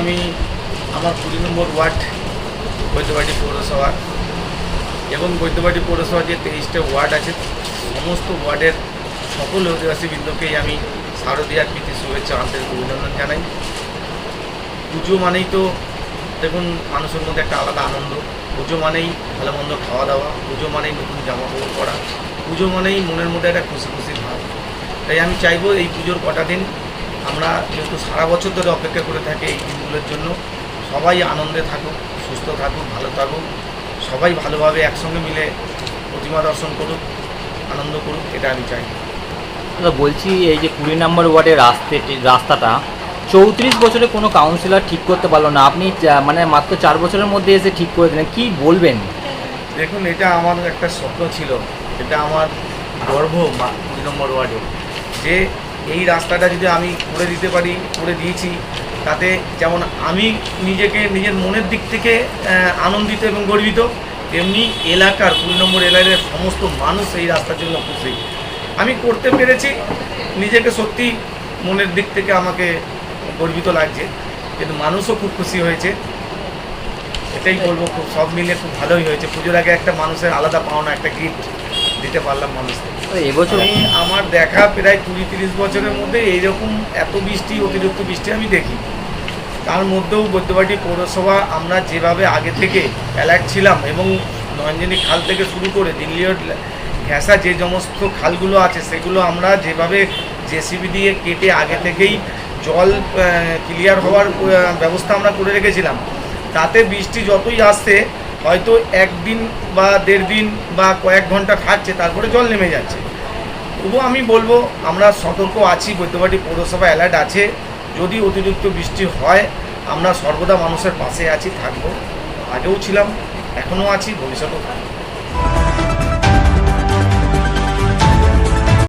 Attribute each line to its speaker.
Speaker 1: আমি আমার কুড়ি নম্বর ওয়ার্ড বৈদ্যবাটি পৌরসভা এবং বৈদ্যবাটি পৌরসভা যে তেইশটা ওয়ার্ড আছে, সমস্ত ওয়ার্ডের সকল অধিবাসীবৃন্দকেই আমি শারদীয়ার প্রীতি শুভেচ্ছা আন্তরিক অভিনন্দন জানাই। পুজো মানেই তো দেখুন, মানুষের মধ্যে একটা আলাদা আনন্দ। পুজো মানেই ভালো মন্দ খাওয়া দাওয়া, পুজো মানেই নতুন জামা কাপড় পরা, পুজো মানেই মনের মধ্যে একটা খুশি খুশি ভাব। তাই আমি চাইব এই পুজোর কটা দিন আমরা যেহেতু সারা বছর ধরে অপেক্ষা করে থাকি এই দিনগুলোর জন্য সবাই আনন্দে থাকুক সুস্থ থাকুক ভালো থাকুক সবাই ভালোভাবে একসঙ্গে মিলে প্রতিমা দর্শন করুক আনন্দ করুক এটা আমি চাই।
Speaker 2: বলছি এই যে কুড়ি নম্বর ওয়ার্ডের রাস্তাটি রাস্তাটা চৌত্রিশ বছরে কোনো কাউন্সিলর ঠিক করতে পারল না। আপনি মানে মাত্র চার বছরের মধ্যে এসে ঠিক করে দিলেন কী বলবেন?
Speaker 1: দেখুন এটা আমার একটা স্বপ্ন ছিল এটা আমার গর্ব মা- কুড়ি নম্বর ওয়ার্ডে যে এই রাস্তাটা যদি আমি করে দিতে পারি, করে দিয়েছি, তাতে যেমন আমি নিজেকে নিজের মনের দিক থেকে আনন্দিত এবং গর্বিত, তেমনি এলাকার কুড়ি নম্বর এলাকার সমস্ত মানুষ এই রাস্তার জন্য খুশি। আমি করতে পেরেছি, নিজেকে সত্যি মনের দিক থেকে আমাকে গর্বিত লাগছে, কিন্তু মানুষও খুব খুশি হয়েছে। এটাই বলব, খুব সব মিলে খুব ভালোই হয়েছে। পুজোর আগে একটা মানুষের আলাদা পাওনা, একটা গিফট দিতে পারলাম মানুষকে।
Speaker 2: এবছর
Speaker 1: আমার দেখা প্রায় কুড়ি তিরিশ বছরের মধ্যে এইরকম এত বৃষ্টি অতিরিক্ত বৃষ্টি আমি দেখি। তার মধ্যেও বৈদ্যবাটি পৌরসভা আমরা যেভাবে আগে থেকে অ্যালার্ট ছিলাম এবং নয়নজনী খাল থেকে শুরু করে দিল্লির ঘেঁষা যে সমস্ত খালগুলো আছে সেগুলো আমরা যেভাবে জেসিবি দিয়ে কেটে আগে থেকেই জল ক্লিয়ার হওয়ার ব্যবস্থা আমরা করে রেখেছিলাম। তাতে বৃষ্টি যতই আসছে হয়তো একদিন বা দেড় দিন বা কয়েক ঘণ্টা খাচ্ছে, তারপরে জল নেমে যাচ্ছে। তবু আমি বলব, আমরা সতর্ক আছি, বৈদ্যবাটি পৌরসভা অ্যালার্ট আছে। যদি অতিরিক্ত বৃষ্টি হয়, আমরা সর্বদা মানুষের পাশে আছি, থাকব। আগেও ছিলাম, এখনও আছি, ভবিষ্যতেও থাকব।